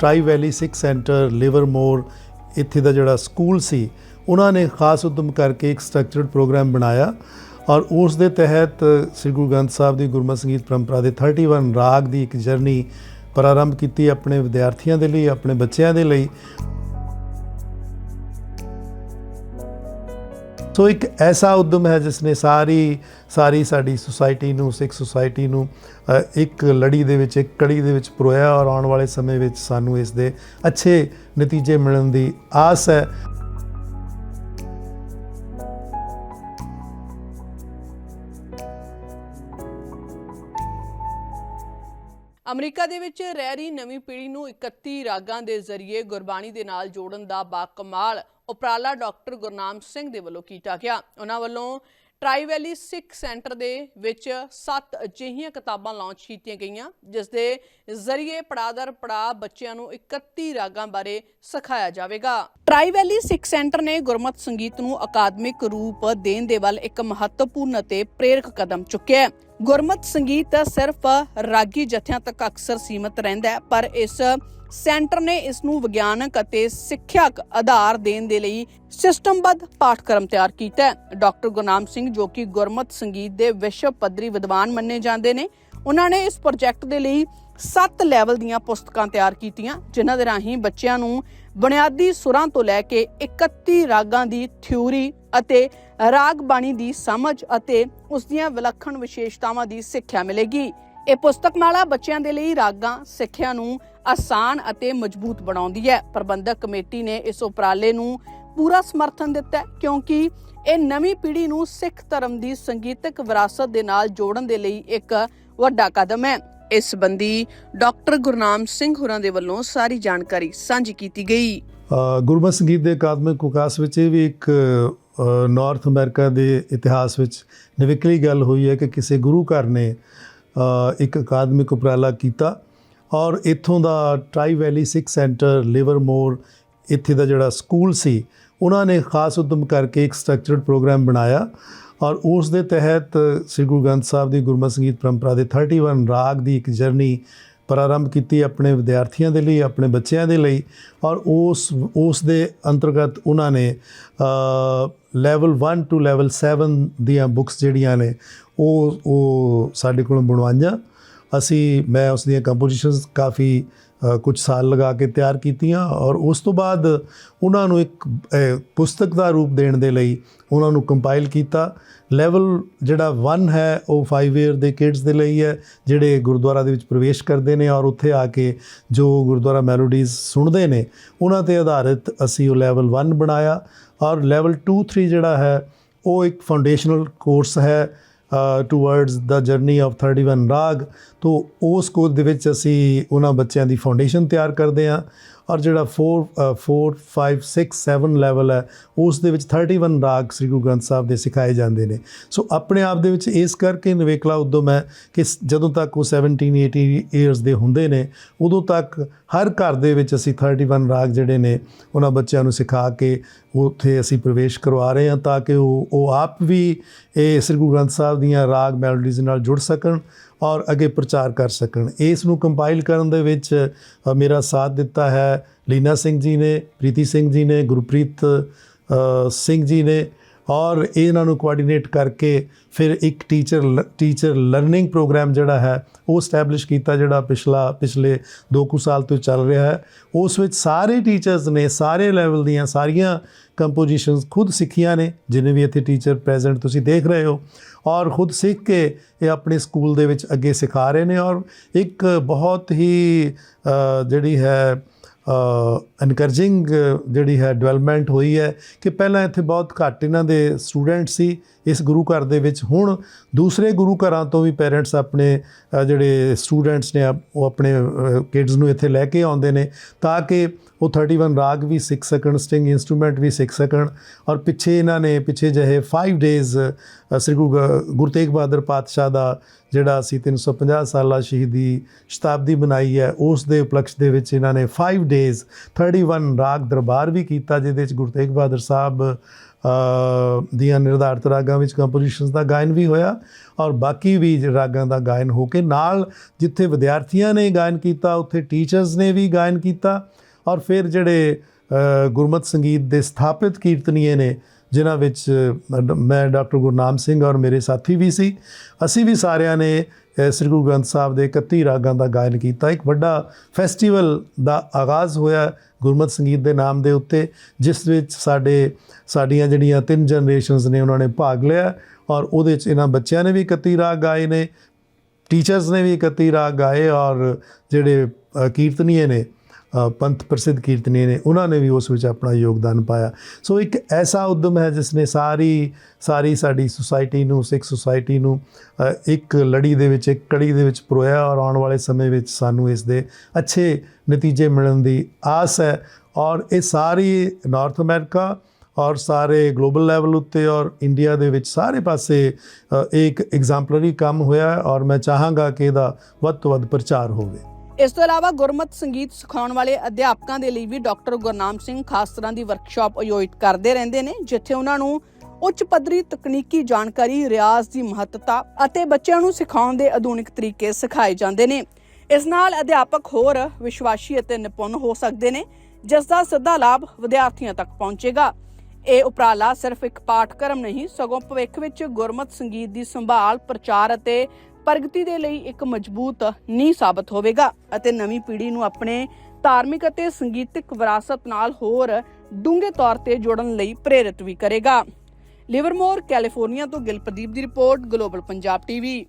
Try ਵੈਲੀ, ਸਿੱਖ centre, ਲਿਵਰਮੋਰ, ਇੱਥੇ ਦਾ ਜਿਹੜਾ school ਸੀ, ਉਹਨਾਂ ਨੇ ਖਾਸ ਉਦਮ ਕਰਕੇ ਇੱਕ ਸਟਰਕਚਰਡ ਪ੍ਰੋਗਰਾਮ ਬਣਾਇਆ ਔਰ ਉਸ ਦੇ ਤਹਿਤ ਸ੍ਰੀ ਗੁਰੂ ਗ੍ਰੰਥ ਸਾਹਿਬ ਦੀ ਗੁਰਮਤਿ ਸੰਗੀਤ ਪਰੰਪਰਾ ਦੇ 31 ਰਾਗ ਦੀ ਇੱਕ ਜਰਨੀ ਪ੍ਰਾਰੰਭ ਕੀਤੀ ਆਪਣੇ ਵਿਦਿਆਰਥੀਆਂ ਦੇ ਲਈ, ਆਪਣੇ ਬੱਚਿਆਂ ਦੇ ਲਈ। ਸੋ ਇੱਕ ਐਸਾ ਉਦਮ ਹੈ ਜਿਸ ਨੇ ਸਾਰੀ ਸਾਰੀ ਸਾਡੀ ਸੁਸਾਇਟੀ ਨੂੰ, ਸਿੱਖ ਸੁਸਾਇਟੀ ਨੂੰ ਇੱਕ ਲੜੀ ਦੇ ਵਿੱਚ, ਇੱਕ ਕੜੀ ਦੇ ਵਿੱਚ ਪਰੋਇਆ ਔਰ ਆਉਣ ਵਾਲੇ ਸਮੇਂ ਵਿੱਚ ਸਾਨੂੰ ਇਸ ਦੇ ਅੱਛੇ ਨਤੀਜੇ ਮਿਲਣ ਦੀ ਆਸ ਹੈ। ਅਮਰੀਕਾ ਦੇ ਵਿੱਚ ਰਹਿ ਰਹੀ ਨਵੀਂ ਪੀੜ੍ਹੀ ਨੂੰ 31 ਰਾਗਾਂ ਦੇ ਜ਼ਰੀਏ ਗੁਰਬਾਣੀ ਦੇ ਨਾਲ ਜੋੜਨ ਦਾ ਬਾਕਮਾਲ ਉਪਰਾਲਾ ਡਾਕਟਰ ਗੁਰਨਾਮ ਸਿੰਘ ਦੇ ਵੱਲੋਂ ਕੀਤਾ ਗਿਆ। ਉਹਨਾਂ ਵੱਲੋਂ ਟਰਾਈ ਵੈਲੀ ਸਿੱਖ ਸੈਂਟਰ ਦੇ ਵਿੱਚ ਸੱਤ ਅਜਿਹੀਆਂ ਕਿਤਾਬਾਂ ਲਾਂਚ ਕੀਤੀਆਂ ਗਈਆਂ, ਜਿਸ ਦੇ ਜ਼ਰੀਏ ਪੜਾਦਰ ਪੜਾ ਬੱਚਿਆਂ ਨੂੰ 31 ਰਾਗਾਂ ਬਾਰੇ ਸਿਖਾਇਆ ਜਾਵੇਗਾ। ਟਰਾਈ ਵੈਲੀ ਸਿੱਖ ਸੈਂਟਰ ਨੇ ਗੁਰਮਤ ਸੰਗੀਤ ਨੂੰ ਅਕਾਦਮਿਕ ਰੂਪ ਦੇਣ ਦੇ ਵੱਲ ਇੱਕ ਮਹੱਤਵਪੂਰਨ ਅਤੇ ਪ੍ਰੇਰਕ ਕਦਮ ਚੁੱਕਿਆ ਹੈ। ਗੁਰਮਤ ਸੰਗੀਤ ਸਿਰਫ ਰਾਗੀ ਜਥਿਆਂ ਤੱਕ ਅਕਸਰ ਸੀਮਤ ਰਹਿੰਦਾ ਹੈ, ਪਰ ਇਸ ਸੈਂਟਰ ਨੇ ਇਸ ਨੂੰ ਵਿਗਿਆਨਕ ਅਤੇ ਸਿੱਖਿਅਕ ਆਧਾਰ ਦੇਣ ਦੇ ਲਈ ਸਿਸਟਮਬੱਧ ਪਾਠਕ੍ਰਮ ਤਿਆਰ ਕੀਤਾ ਹੈ। ਡਾਕਟਰ ਗੁਰਨਾਮ ਸਿੰਘ ਜੋ ਕਿ ਗੁਰਮਤ ਸੰਗੀਤ ਦੇ ਵਿਸ਼ਵ ਪੱਧਰੀ ਵਿਦਵਾਨ ਮੰਨੇ ਜਾਂਦੇ ਨੇ, ਉਹਨਾਂ ਨੇ ਇਸ ਪ੍ਰੋਜੈਕਟ ਦੇ ਲਈ 7 ਲੈਵਲ ਦੀਆਂ ਪੁਸਤਕਾਂ ਤਿਆਰ ਕੀਤੀਆਂ, ਜਿਨ੍ਹਾਂ ਦੇ ਰਾਹੀਂ ਬੱਚਿਆਂ ਨੂੰ ਬੁਨਿਆਦੀ ਸੁਰਾਂ ਤੋਂ ਲੈ ਕੇ 31 ਰਾਗਾਂ ਦੀ ਥਿਊਰੀ ਅਤੇ ਰਾਗ ਬਾਣੀ ਦੀ ਸਮਝ ਅਤੇ ਉਸ ਦੀਆਂ ਵਿਲੱਖਣ ਵਿਸ਼ੇਸ਼ਤਾਵਾਂ ਦੀ ਸਿੱਖਿਆ ਮਿਲੇਗੀ। ਇਹ ਪੁਸਤਕਮਾਲਾ ਬੱਚਿਆਂ ਦੇ ਲਈ ਰਾਗਾਂ ਸਿੱਖਿਆ ਨੂੰ ਆਸਾਨ ਅਤੇ ਮਜ਼ਬੂਤ ਬਣਾਉਂਦੀ ਹੈ। ਪ੍ਰਬੰਧਕ ਕਮੇਟੀ ਨੇ ਇਸ ਉਪਰਾਲੇ ਨੂੰ ਪੂਰਾ ਸਮਰਥਨ ਦਿੱਤਾ ਕਿਉਂਕਿ ਇਹ ਨਵੀਂ ਪੀੜ੍ਹੀ ਨੂੰ ਸਿੱਖ ਧਰਮ ਦੀ ਸੰਗੀਤਕ ਵਿਰਾਸਤ ਦੇ ਨਾਲ ਜੋੜਨ ਦੇ ਲਈ ਇੱਕ ਵੱਡਾ ਕਦਮ ਹੈ। ਇਸ ਸੰਬੰਧੀ ਡਾਕਟਰ ਗੁਰਨਾਮ ਸਿੰਘ ਹੋਰਾਂ ਦੇ ਵੱਲੋਂ ਸਾਰੀ ਜਾਣਕਾਰੀ ਸਾਂਝੀ ਕੀਤੀ ਗਈ। ਅ, ਸੰਗੀਤ ਦੇ ਅਕਾਦਮਿਕ ਵਿਕਾਸ ਵਿੱਚ ਇਹ ਵੀ ਇੱਕ ਨਾਰਥ ਅਮਰੀਕਾ ਦੇ ਇਤਿਹਾਸ ਵਿੱਚ ਨਿਵਕਲੀ ਗੱਲ ਹੋਈ ਹੈ ਕਿ ਕਿਸੇ ਗੁਰੂ ਘਰ ਨੇ ਇੱਕ ਅਕਾਦਮਿਕ ਉਪਰਾਲਾ ਕੀਤਾ ਔਰ ਇੱਥੋਂ ਦਾ ਟਰਾਈ ਵੈਲੀ ਸਿੱਖ ਸੈਂਟਰ ਲਿਵਰਮੋਰ ਇੱਥੇ ਦਾ ਜਿਹੜਾ ਸਕੂਲ ਸੀ, ਉਹਨਾਂ ਨੇ ਖਾਸ ਉਦਮ ਕਰਕੇ ਇੱਕ ਸਟਰਕਚਰਡ ਪ੍ਰੋਗਰਾਮ ਬਣਾਇਆ ਔਰ ਉਸ ਦੇ ਤਹਿਤ ਸ੍ਰੀ ਗੁਰੂ ਗ੍ਰੰਥ ਸਾਹਿਬ ਦੀ ਗੁਰਮਤਿ ਸੰਗੀਤ ਪਰੰਪਰਾ ਦੇ 31 ਰਾਗ ਦੀ ਇੱਕ ਜਰਨੀ ਪ੍ਰਾਰੰਭ ਕੀਤੀ ਆਪਣੇ ਵਿਦਿਆਰਥੀਆਂ ਦੇ ਲਈ, ਆਪਣੇ ਬੱਚਿਆਂ ਦੇ ਲਈ ਔਰ ਉਸ ਉਸ ਦੇ ਅੰਤਰਗਤ ਉਹਨਾਂ ਨੇ ਲੈਵਲ 1 ਟੂ ਲੈਵਲ 7 ਦੀਆਂ ਬੁੱਕਸ ਜਿਹੜੀਆਂ ਨੇ, ਉਹ ਉਹ ਸਾਡੇ ਕੋਲੋਂ ਬਣਵਾਈਆਂ। ਅਸੀਂ, ਮੈਂ ਉਸ ਦੀਆਂ ਕੰਪੋਜੀਸ਼ਨਸ ਕਾਫੀ ਕੁਝ ਸਾਲ ਲਗਾ ਕੇ ਤਿਆਰ ਕੀਤੀਆਂ ਔਰ ਉਸ ਤੋਂ ਬਾਅਦ ਉਹਨਾਂ ਨੂੰ ਇੱਕ ਪੁਸਤਕ ਦਾ ਰੂਪ ਦੇਣ ਦੇ ਲਈ ਉਹਨਾਂ ਨੂੰ ਕੰਪਾਈਲ ਕੀਤਾ। ਲੈਵਲ ਜਿਹੜਾ 1 ਹੈ, ਉਹ 5 ਇਅਰ ਦੇ ਕਿਡਸ ਦੇ ਲਈ ਹੈ, ਜਿਹੜੇ ਗੁਰਦੁਆਰਾ ਦੇ ਵਿੱਚ ਪ੍ਰਵੇਸ਼ ਕਰਦੇ ਨੇ ਔਰ ਉੱਥੇ ਆ ਕੇ ਜੋ ਗੁਰਦੁਆਰਾ ਮੈਲੋਡੀਜ਼ ਸੁਣਦੇ ਨੇ, ਉਹਨਾਂ ਤੇ ਆਧਾਰਿਤ ਅਸੀਂ ਉਹ ਲੈਵਲ 1 ਬਣਾਇਆ। ਔਰ ਲੈਵਲ 2 3 ਜਿਹੜਾ ਹੈ, ਉਹ ਇੱਕ ਫਾਊਂਡੇਸ਼ਨਲ ਕੋਰਸ ਹੈ ਟੁਵਰਡਸ ਦਾ ਜਰਨੀ ਆਫ 31 ਰਾਗ। ਤੋਂ, ਉਸ ਕੋਰਸ ਦੇ ਵਿੱਚ ਅਸੀਂ ਉਹਨਾਂ ਬੱਚਿਆਂ ਦੀ ਫਾਊਂਡੇਸ਼ਨ ਤਿਆਰ ਕਰਦੇ ਹਾਂ। ਔਰ ਜਿਹੜਾ 4 4 5 6 7 ਲੈਵਲ ਹੈ, ਉਸ ਦੇ ਵਿੱਚ 31 ਰਾਗ ਸ੍ਰੀ ਗੁਰੂ ਗ੍ਰੰਥ ਸਾਹਿਬ ਦੇ ਸਿਖਾਏ ਜਾਂਦੇ ਨੇ। ਸੋ ਆਪਣੇ ਆਪ ਦੇ ਵਿੱਚ ਇਸ ਕਰਕੇ ਨਵੇਕਲਾ ਉਦਮ ਹੈ ਕਿ ਜਦੋਂ ਤੱਕ ਉਹ 17 18 ਇਅਰਸ ਦੇ ਹੁੰਦੇ ਨੇ, ਉਦੋਂ ਤੱਕ ਹਰ ਘਰ ਦੇ ਵਿੱਚ ਅਸੀਂ 31 ਰਾਗ ਜਿਹੜੇ ਨੇ, ਉਹਨਾਂ ਬੱਚਿਆਂ ਨੂੰ ਸਿਖਾ ਕੇ ਉੱਥੇ ਅਸੀਂ ਪ੍ਰਵੇਸ਼ ਕਰਵਾ ਰਹੇ ਹਾਂ ਤਾਂ ਕਿ ਉਹ ਉਹ ਆਪ ਵੀ ਇਹ ਸ੍ਰੀ ਗੁਰੂ ਗ੍ਰੰਥ ਸਾਹਿਬ ਦੀਆਂ ਰਾਗ ਮੈਲੋਡੀਜ਼ ਨਾਲ ਜੁੜ ਸਕਣ। ਔਰ ਅੱਗੇ ਪ੍ਰਚਾਰ ਕਰ ਸਕਣ। ਇਸ ਨੂੰ ਕੰਪਾਈਲ ਕਰਨ ਦੇ ਵਿੱਚ ਮੇਰਾ ਸਾਥ ਦਿੱਤਾ ਹੈ ਲੀਨਾ ਸਿੰਘ ਜੀ ਨੇ, ਪ੍ਰੀਤੀ ਸਿੰਘ ਜੀ ਨੇ, ਗੁਰਪ੍ਰੀਤ ਸਿੰਘ ਜੀ ਨੇ ਔਰ ਇਹਨਾਂ ਨੂੰ ਕੋਆਰਡੀਨੇਟ ਕਰਕੇ ਫਿਰ ਇੱਕ ਟੀਚਰ ਟੀਚਰ ਲਰਨਿੰਗ ਪ੍ਰੋਗਰਾਮ ਜਿਹੜਾ ਹੈ, ਉਹ ਸਟੈਬਲਿਸ਼ ਕੀਤਾ ਜਿਹੜਾ ਪਿਛਲਾ, ਪਿਛਲੇ 2 ਕੁ ਸਾਲ ਤੋਂ ਚੱਲ ਰਿਹਾ ਹੈ। ਉਸ ਵਿੱਚ ਸਾਰੇ ਟੀਚਰਸ ਨੇ, ਸਾਰੇ ਲੈਵਲ ਦੀਆਂ ਸਾਰੀਆਂ ਕੰਪੋਜੀਸ਼ਨਸ ਖੁਦ ਸਿੱਖੀਆਂ ਨੇ, ਜਿਨੇ ਵੀ ਇੱਥੇ ਟੀਚਰ ਪ੍ਰੈਜ਼ੈਂਟ ਤੁਸੀਂ ਦੇਖ ਰਹੇ ਹੋ। ਔਰ ਖੁਦ ਸਿੱਖ ਕੇ ਇਹ ਆਪਣੇ ਸਕੂਲ ਦੇ ਵਿੱਚ ਅੱਗੇ ਸਿਖਾ ਰਹੇ ਨੇ ਔਰ ਇੱਕ ਬਹੁਤ ਹੀ ਜਿਹੜੀ ਹੈ ਐਨਕਰੇਜਿੰਗ ਜਿਹੜੀ ਹੈ ਡਿਵੈਲਪਮੈਂਟ ਹੋਈ ਹੈ ਕਿ ਪਹਿਲਾਂ ਇੱਥੇ ਬਹੁਤ ਘੱਟ ਇਹਨਾਂ ਦੇ ਸਟੂਡੈਂਟ ਸੀ ਇਸ ਗੁਰੂ ਘਰ ਦੇ ਵਿੱਚ। ਹੁਣ ਦੂਸਰੇ ਗੁਰੂ ਘਰਾਂ ਤੋਂ ਵੀ ਪੇਰੈਂਟਸ ਆਪਣੇ ਜਿਹੜੇ ਸਟੂਡੈਂਟਸ ਨੇ ਉਹ ਆਪਣੇ ਕਿਡਸ ਨੂੰ ਇੱਥੇ ਲੈ ਕੇ ਆਉਂਦੇ ਨੇ ਤਾਂ ਕਿ ਉਹ 31 ਰਾਗ ਵੀ ਸਿੱਖ ਸਕਣ ਸਟਿੰਗ ਇਨਸਟਰੂਮੈਂਟ ਵੀ ਸਿੱਖ ਸਕਣ ਔਰ ਪਿੱਛੇ ਇਹਨਾਂ ਨੇ ਪਿੱਛੇ ਜਿਹੇ 5 ਡੇਜ਼ ਸ੍ਰੀ ਗੁਰੂ ਗ- ਗੁਰੂ ਤੇਗ ਬਹਾਦਰ ਪਾਤਸ਼ਾਹ ਦਾ ਜਿਹੜਾ ਅਸੀਂ 350 ਸਾਲਾ ਸ਼ਹੀਦੀ ਸ਼ਤਾਬਦੀ ਮਨਾਈ ਹੈ ਉਸ ਦੇ ਉਪਲਕਸ਼ ਦੇ ਵਿੱਚ ਇਹਨਾਂ ਨੇ 5 ਡੇਜ਼ 31 ਰਾਗ ਦਰਬਾਰ ਵੀ ਕੀਤਾ ਜਿਹਦੇ ਵਿੱਚ ਗੁਰੂ ਤੇਗ ਬਹਾਦਰ ਸਾਹਿਬ ਦੀਆਂ ਨਿਰਧਾਰਤ ਰਾਗਾਂ ਵਿੱਚ ਕੰਪੋਜੀਸ਼ਨਸ ਦਾ ਗਾਇਨ ਵੀ ਹੋਇਆ ਔਰ ਬਾਕੀ ਵੀ ਜ- ਰਾਗਾਂ ਦਾ ਗਾਇਨ ਹੋ ਕੇ ਨਾਲ ਜਿੱਥੇ ਵਿਦਿਆਰਥੀਆਂ ਨੇ ਗਾਇਨ ਕੀਤਾ ਉੱਥੇ ਟੀਚਰਸ ਨੇ ਵੀ ਗਾਇਨ ਕੀਤਾ ਔਰ ਫਿਰ ਜਿਹੜੇ ਅ, ਗੁਰਮਤ ਸੰਗੀਤ ਦੇ ਸਥਾਪਿਤ ਕੀਰਤਨੀਏ ਨੇ ਜਿਨ੍ਹਾਂ ਵਿੱਚ ਮੈਂ ਡਾਕਟਰ ਗੁਰਨਾਮ ਸਿੰਘ ਔਰ ਮੇਰੇ ਸਾਥੀ ਵੀ ਸੀ। ਅਸੀਂ ਵੀ ਸਾਰਿਆਂ ਨੇ ਸ੍ਰੀ ਗੁਰੂ ਗ੍ਰੰਥ ਸਾਹਿਬ ਦੇ 31 ਰਾਗਾਂ ਦਾ ਗਾਇਨ ਕੀਤਾ। ਇੱਕ ਵੱਡਾ ਫੈਸਟੀਵਲ ਦਾ ਆਗਾਜ਼ ਹੋਇਆ ਗੁਰਮਤ ਸੰਗੀਤ ਦੇ ਨਾਮ ਦੇ ਉੱਤੇ, ਜਿਸ ਵਿੱਚ ਸਾਡੇ, ਸਾਡੀਆਂ ਜਿਹੜੀਆਂ ਤਿੰਨ ਜਨਰੇਸ਼ਨਸ ਨੇ, ਉਹਨਾਂ ਨੇ ਭਾਗ ਲਿਆ ਔਰ ਉਹਦੇ ਵਿੱਚ ਇਹਨਾਂ ਬੱਚਿਆਂ ਨੇ ਵੀ 31 ਰਾਗ ਗਾਏ ਨੇ ਟੀਚਰਸ ਨੇ ਵੀ 31 ਰਾਗ ਗਾਏ ਔਰ ਜਿਹੜੇ ਕੀਰਤਨੀਏ ਨੇ ਪੰਥ ਪ੍ਰਸਿੱਧ ਕੀਰਤਨੀ ਨੇ ਉਹਨਾਂ ਨੇ ਵੀ ਉਸ ਵਿੱਚ ਆਪਣਾ ਯੋਗਦਾਨ ਪਾਇਆ। ਸੋ ਇੱਕ ਐਸਾ ਉਦਮ ਹੈ ਜਿਸ ਨੇ ਸਾਰੀ ਸਾਰੀ ਸਾਡੀ ਸੁਸਾਇਟੀ ਨੂੰ ਸਿੱਖ ਸੁਸਾਇਟੀ ਨੂੰ ਇੱਕ ਲੜੀ ਦੇ ਵਿੱਚ ਇੱਕ ਕੜੀ ਦੇ ਵਿੱਚ ਪਰੋਇਆ ਔਰ ਆਉਣ ਵਾਲੇ ਸਮੇਂ ਵਿੱਚ ਸਾਨੂੰ ਇਸ ਦੇ ਅੱਛੇ ਨਤੀਜੇ ਮਿਲਣ ਦੀ ਆਸ ਹੈ। ਔਰ ਇਹ ਸਾਰੀ ਨਾਰਥ ਅਮਰੀਕਾ ਔਰ ਸਾਰੇ ਗਲੋਬਲ ਲੈਵਲ ਉੱਤੇ ਔਰ ਇੰਡੀਆ ਦੇ ਵਿੱਚ ਸਾਰੇ ਪਾਸੇ ਅ, ਇੱਕ ਐਗਜ਼ਾਮਪਲਰੀ ਕੰਮ ਹੋਇਆ ਔਰ ਮੈਂ ਚਾਹਾਂਗਾ ਕਿ ਇਹਦਾ ਵੱਧ ਤੋਂ ਵੱਧ ਪ੍ਰਚਾਰ ਹੋਵੇ। ਇਸ ਤੋਂ ਇਲਾਵਾ ਗੁਰਮਤ ਸੰਗੀਤ ਸਿਖਾਉਣ ਵਾਲੇ ਅਧਿਆਪਕਾਂ ਦੇ ਲਈ ਵੀ ਡਾਕਟਰ ਗੁਰਨਾਮ ਸਿੰਘ ਖਾਸ ਤਰ੍ਹਾਂ ਦੀ ਵਰਕਸ਼ਾਪ ਆਯੋਜਿਤ ਕਰਦੇ ਰਹਿੰਦੇ ਨੇ, ਜਿੱਥੇ ਉਹਨਾਂ ਨੂੰ ਉੱਚ ਪੱਧਰੀ ਤਕਨੀਕੀ ਜਾਣਕਾਰੀ, ਰਿਆਜ਼ ਦੀ ਮਹੱਤਤਾ ਅਤੇ ਬੱਚਿਆਂ ਨੂੰ ਸਿਖਾਉਣ ਦੇ ਆਧੁਨਿਕ ਤਰੀਕੇ ਸਿਖਾਏ ਜਾਂਦੇ ਨੇ। ਇਸ ਨਾਲ ਅਧਿਆਪਕ ਹੋਰ ਵਿਸ਼ਵਾਸੀ ਅਤੇ ਨਿਪੁੰਨ ਹੋ ਸਕਦੇ ਨੇ, ਜਿਸ ਦਾ ਸਿੱਧਾ ਲਾਭ ਵਿਦਿਆਰਥੀਆਂ ਤੱਕ ਪਹੁੰਚੇਗਾ। ਇਹ ਉਪਰਾਲਾ ਸਿਰਫ ਇੱਕ ਪਾਠਕ੍ਰਮ ਨਹੀਂ, ਸਗੋਂ ਭਵਿੱਖ ਵਿੱਚ ਗੁਰਮਤ ਸੰਗੀਤ ਦੀ ਸੰਭਾਲ, ਪ੍ਰਚਾਰ ਅਤੇ ਪ੍ਰਗਤੀ ਦੇ ਲਈ ਇੱਕ ਮਜ਼ਬੂਤ ਨੀਂਹ ਸਾਬਤ ਹੋਵੇਗਾ ਅਤੇ ਨਵੀਂ ਪੀੜ੍ਹੀ ਨੂੰ ਆਪਣੇ ਧਾਰਮਿਕ ਅਤੇ ਸੰਗੀਤਿਕ ਵਿਰਾਸਤ ਨਾਲ ਹੋਰ ਡੂੰਘੇ ਤੌਰ ਤੇ ਜੋੜਨ ਲਈ ਪ੍ਰੇਰਿਤ ਵੀ ਕਰੇਗਾ। ਲਿਵਰਮੋਰ ਕੈਲੀਫੋਰਨੀਆ ਤੋਂ ਗਿਲਪ੍ਰਦੀਪ ਦੀ ਰਿਪੋਰਟ ਗਲੋਬਲ ਪੰਜਾਬ ਟੀਵੀ